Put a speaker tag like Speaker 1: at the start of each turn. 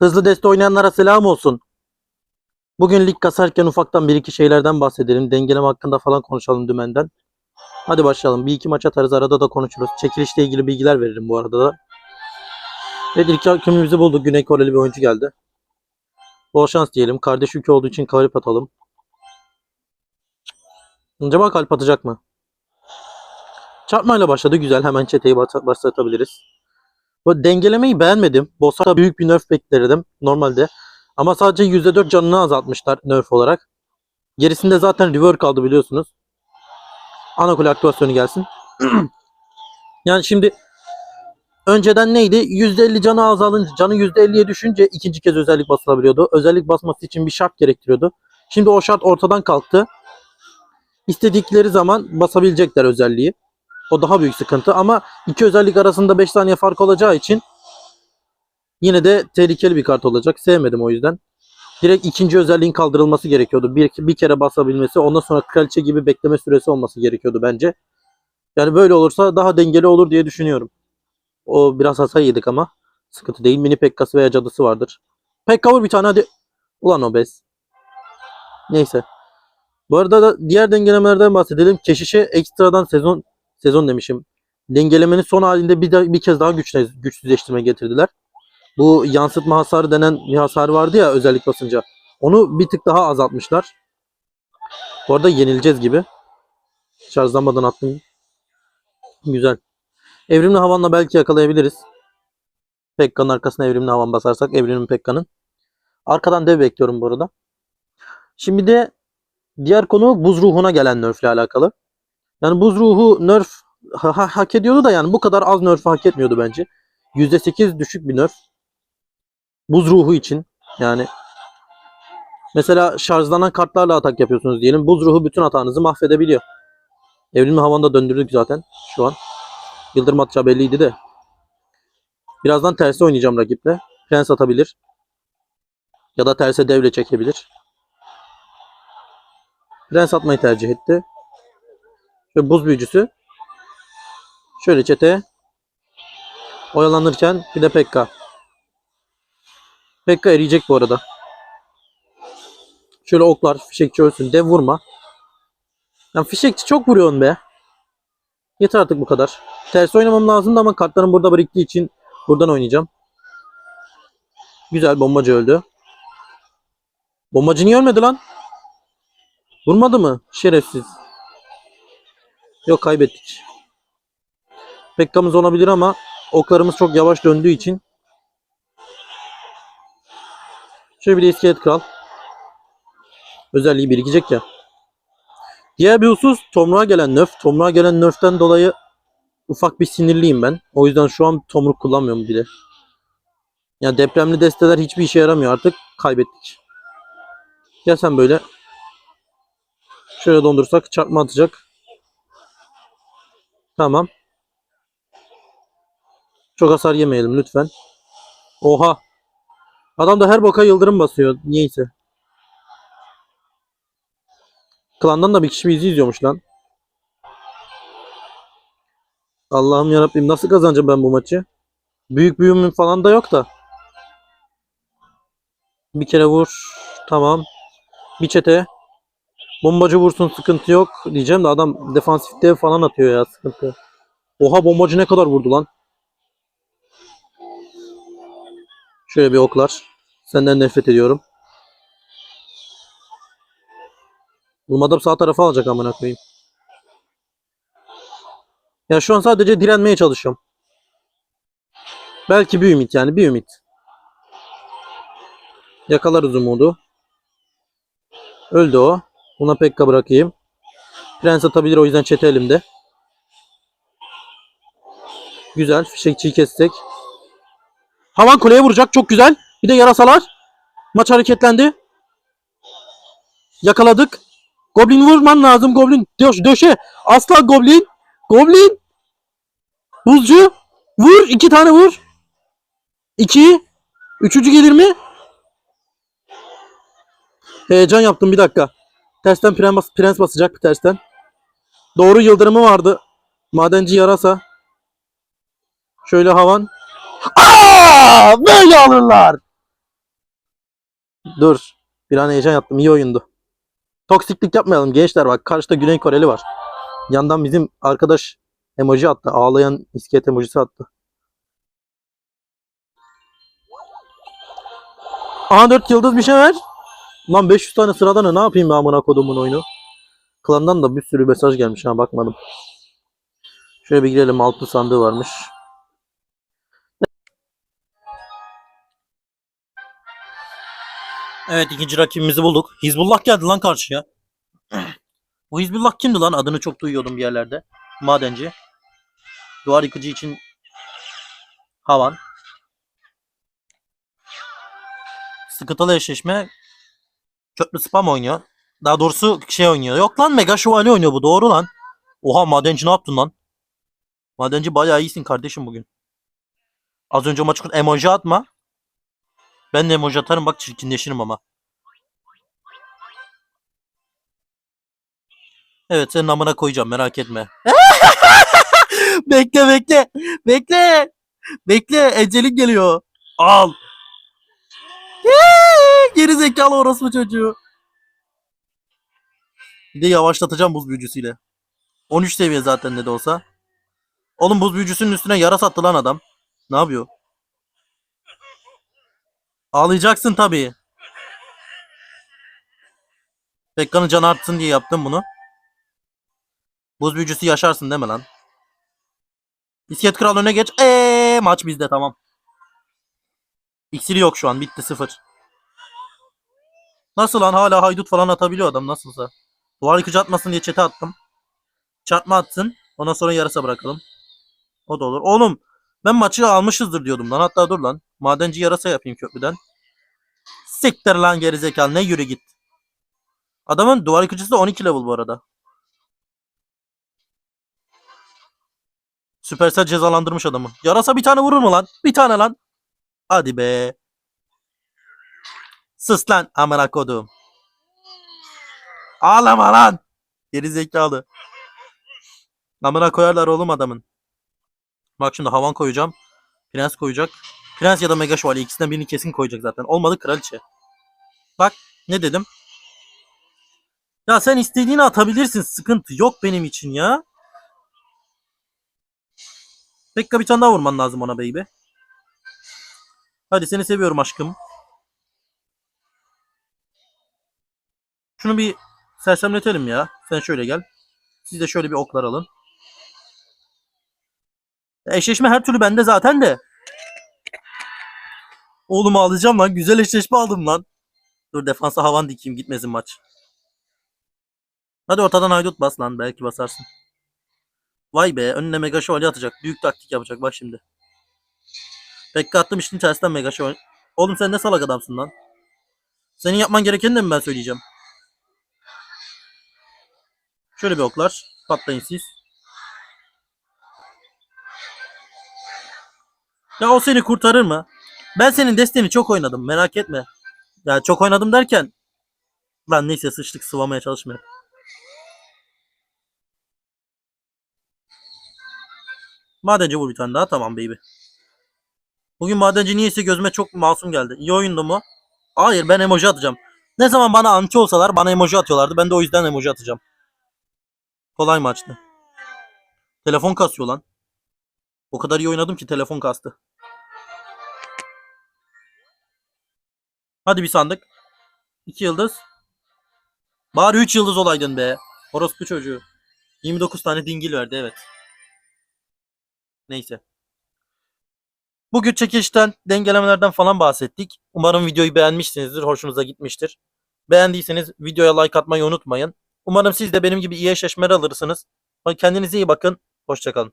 Speaker 1: Hızlı deste oynayanlara selam olsun. Bugün lig kasarken ufaktan bir iki şeylerden bahsedelim. Dengeleme hakkında falan konuşalım dümenden. Hadi başlayalım. Bir iki maç atarız arada da konuşuruz. Çekilişle ilgili bilgiler veririm bu arada da. Evet ilk hakemimizi bulduk. Güney Koreli bir oyuncu geldi. Bol şans diyelim. Kardeş ülke olduğu için kalp atalım. Acaba kalp atacak mı? Çarpmayla başladı. Güzel. Hemen çeteyi başlatabiliriz. Bu dengelemeyi beğenmedim. Boss'a büyük bir nerf beklerdim normalde. Ama sadece %4 canını azaltmışlar nerf olarak. Gerisinde zaten rework kaldı biliyorsunuz. Ana kule aktivasyonu gelsin. yani şimdi önceden neydi? %50 canı azalınca, canı %50'ye düşünce ikinci kez özellik basılabiliyordu. Özellik basması için bir şart gerektiriyordu. Şimdi o şart ortadan kalktı. İstedikleri zaman basabilecekler özelliği. O daha büyük sıkıntı ama iki özellik arasında 5 saniye fark olacağı için yine de tehlikeli bir kart olacak. Sevmedim o yüzden. Direkt ikinci özelliğin kaldırılması gerekiyordu. Bir, bir kere basabilmesi ondan sonra kraliçe gibi bekleme süresi olması gerekiyordu bence. Yani böyle olursa daha dengeli olur diye düşünüyorum. O biraz hasar yedik ama sıkıntı değil. Mini Pekka'sı veya cadısı vardır. Pekka vur bir tane hadi. Ulan o bez. Neyse. Bu arada da diğer dengelemelerden bahsedelim. Keşişe ekstradan sezon sezon demişim. Dengelemenin son halinde bir, de, bir kez daha güçle, güçsüzleştirme getirdiler. Bu yansıtma hasarı denen bir hasar vardı ya özellik basınca. Onu bir tık daha azaltmışlar. Bu arada yenileceğiz gibi. Şarjlanmadan attım. Güzel. Evrimli havanla belki yakalayabiliriz. Pekka'nın arkasına evrimli havan basarsak evrimli Pekka'nın. Arkadan dev bekliyorum bu arada. Şimdi de diğer konu buz ruhuna gelen nerf alakalı. Yani buz ruhu nerf ha- ha- hak ediyordu da yani bu kadar az nerf hak etmiyordu bence. %8 düşük bir nerf. Buz ruhu için yani mesela şarjlanan kartlarla atak yapıyorsunuz diyelim. Buz ruhu bütün hatanızı mahvedebiliyor. Evrimli havanda döndürdük zaten şu an. Yıldırım atacağı belliydi de. Birazdan tersi oynayacağım rakiple. Prens atabilir. Ya da terse devle çekebilir. Prens atmayı tercih etti. Şöyle buz büyücüsü. Şöyle çete. Oyalanırken bir de Pekka. Pekka eriyecek bu arada. Şöyle oklar. Fişekçi ölsün. Dev vurma. Yani fişekçi çok vuruyorsun be. Yeter artık bu kadar. Ters oynamam lazımdı ama kartlarım burada biriktiği için buradan oynayacağım. Güzel bombacı öldü. Bombacı niye ölmedi lan? Vurmadı mı? Şerefsiz. Yok kaybettik. Pekka'mız olabilir ama oklarımız çok yavaş döndüğü için. Şöyle bir de iskelet kral. Özelliği birikecek ya. Diğer bir husus tomruğa gelen nerf. Tomruğa gelen nerften dolayı ufak bir sinirliyim ben. O yüzden şu an tomruk kullanmıyorum bile. Ya depremli desteler hiçbir işe yaramıyor artık. Kaybettik. Gel sen böyle. Şöyle dondursak çarpma atacak. Tamam. Çok hasar yemeyelim lütfen. Oha. Adam da her boka yıldırım basıyor. Niyeyse. Klandan da bir kişi bizi izliyormuş lan. Allah'ım yarabbim nasıl kazanacağım ben bu maçı? Büyük büyümüm falan da yok da. Bir kere vur. Tamam. Bir çete. Bombacı vursun sıkıntı yok diyeceğim de adam defansif dev falan atıyor ya sıkıntı. Oha bombacı ne kadar vurdu lan. Şöyle bir oklar. Senden nefret ediyorum. Bulmadım sağ tarafa alacak amına koyayım. Ya şu an sadece direnmeye çalışıyorum. Belki bir ümit yani bir ümit. Yakalarız umudu. Öldü o. Buna Pekka bırakayım. Prens atabilir o yüzden çete elimde. Güzel. Fişekçiyi kestik. Havan kuleye vuracak. Çok güzel. Bir de yarasalar. Maç hareketlendi. Yakaladık. Goblin vurman lazım Goblin. Döş, döşe. Asla Goblin. Goblin. Buzcu. Vur. iki tane vur. İki. Üçüncü gelir mi? Heyecan yaptım bir dakika. Tersten prens, bas- prens basacak tersten. Doğru yıldırımı vardı. Madenci yarasa. Şöyle havan. Aa! Böyle alırlar. Dur. Bir an heyecan yaptım. İyi oyundu. Toksiklik yapmayalım gençler bak. Karşıda Güney Koreli var. Yandan bizim arkadaş emoji attı. Ağlayan iskelet emojisi attı. Aha 4 yıldız bir şey ver. Lan 500 tane sırada ne, ne yapayım ben amına kodumun oyunu. Klandan da bir sürü mesaj gelmiş ha bakmadım. Şöyle bir girelim altı sandığı varmış. Evet ikinci rakibimizi bulduk. Hizbullah geldi lan karşıya. Bu Hizbullah kimdi lan? Adını çok duyuyordum bir yerlerde. Madenci. Duvar yıkıcı için Havan. Sıkıntılı eşleşme. Köprü spam oynuyor. Daha doğrusu şey oynuyor. Yok lan Mega Şövalye oynuyor bu. Doğru lan. Oha Madenci ne yaptın lan? Madenci bayağı iyisin kardeşim bugün. Az önce maçı emoji atma. Ben de emoji atarım bak çirkinleşirim ama. Evet senin amına koyacağım merak etme. bekle bekle. Bekle. Bekle ecelin geliyor. Al. Geri zekalı orospu çocuğu. Bir de yavaşlatacağım buz büyücüsüyle. 13 seviye zaten ne de olsa. Oğlum buz büyücüsünün üstüne yara sattı lan adam. Ne yapıyor? Ağlayacaksın tabii. Pekka'nın canı artsın diye yaptım bunu. Buz büyücüsü yaşarsın deme lan. İskelet kral öne geç. Eee maç bizde tamam. İksiri yok şu an. Bitti sıfır. Nasıl lan hala haydut falan atabiliyor adam nasılsa. Duvar yıkıcı atmasın diye çete attım. Çarpma atsın. Ondan sonra yarısa bırakalım. O da olur. Oğlum ben maçı almışızdır diyordum lan. Hatta dur lan. Madenci yarasa yapayım köprüden. Siktir lan gerizekalı ne yürü git. Adamın duvar yıkıcısı da 12 level bu arada. Süpersel cezalandırmış adamı. Yarasa bir tane vurur mu lan? Bir tane lan. Hadi be. Sus lan amına kodum. Ağlama lan. Geri zekalı. Amına koyarlar oğlum adamın. Bak şimdi havan koyacağım. Prens koyacak. Prens ya da Mega Şövalye ikisinden birini kesin koyacak zaten. Olmadı kraliçe. Bak ne dedim. Ya sen istediğini atabilirsin. Sıkıntı yok benim için ya. Pekka bir tane daha vurman lazım ona baby. Hadi seni seviyorum aşkım. Şunu bir sersemletelim ya. Sen şöyle gel. Siz de şöyle bir oklar alın. Eşleşme her türlü bende zaten de. Oğlum alacağım lan. Güzel eşleşme aldım lan. Dur defansa havan dikeyim gitmesin maç. Hadi ortadan haydut bas lan. Belki basarsın. Vay be önüne mega şövalye atacak. Büyük taktik yapacak bak şimdi. Pekka attım işin tersinden mega şövalye. Oğlum sen ne salak adamsın lan. Senin yapman gerekeni de mi ben söyleyeceğim? Şöyle bir oklar. Patlayın siz. Ya o seni kurtarır mı? Ben senin desteni çok oynadım merak etme. Ya çok oynadım derken lan neyse sıçtık sıvamaya çalışmıyor. Madenci vur bir tane daha tamam baby. Bugün madenci niyeyse gözüme çok masum geldi. İyi oyundu mu? Hayır ben emoji atacağım. Ne zaman bana anti olsalar bana emoji atıyorlardı. Ben de o yüzden emoji atacağım. Kolay maçtı. Telefon kasıyor lan. O kadar iyi oynadım ki telefon kastı. Hadi bir sandık. 2 yıldız. Bari 3 yıldız olaydın be. Orospu çocuğu. 29 tane dingil verdi evet. Neyse. Bugün çekilişten, dengelemelerden falan bahsettik. Umarım videoyu beğenmişsinizdir, hoşunuza gitmiştir. Beğendiyseniz videoya like atmayı unutmayın. Umarım siz de benim gibi iyi eşleşmeler alırsınız. Kendinize iyi bakın. Hoşçakalın.